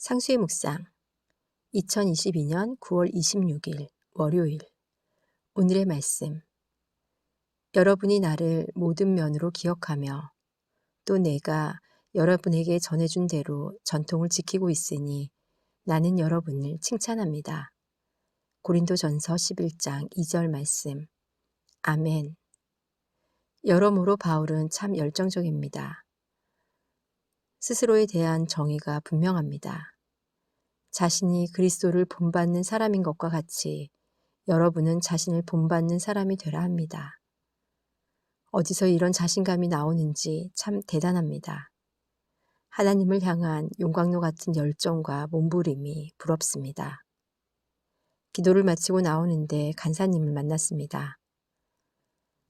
상수의 묵상. 2022년 9월 26일 월요일. 오늘의 말씀. 여러분이 나를 모든 면으로 기억하며 또 내가 여러분에게 전해준 대로 전통을 지키고 있으니 나는 여러분을 칭찬합니다. 고린도 전서 11장 2절 말씀. 아멘. 여러모로 바울은 참 열정적입니다. 스스로에 대한 정의가 분명합니다. 자신이 그리스도를 본받는 사람인 것과 같이 여러분은 자신을 본받는 사람이 되라 합니다. 어디서 이런 자신감이 나오는지 참 대단합니다. 하나님을 향한 용광로 같은 열정과 몸부림이 부럽습니다. 기도를 마치고 나오는데 간사님을 만났습니다.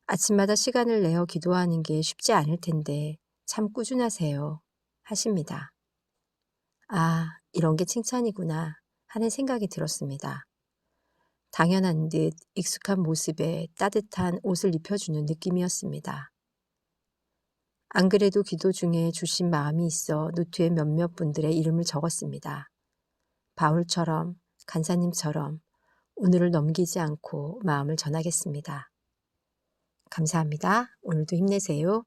아침마다 시간을 내어 기도하는 게 쉽지 않을 텐데 참 꾸준하세요. 하십니다. 아, 이런 게 칭찬이구나 하는 생각이 들었습니다. 당연한 듯 익숙한 모습에 따뜻한 옷을 입혀주는 느낌이었습니다. 안 그래도 기도 중에 주신 마음이 있어 노트에 몇몇 분들의 이름을 적었습니다. 바울처럼, 간사님처럼 오늘을 넘기지 않고 마음을 전하겠습니다. 감사합니다. 오늘도 힘내세요.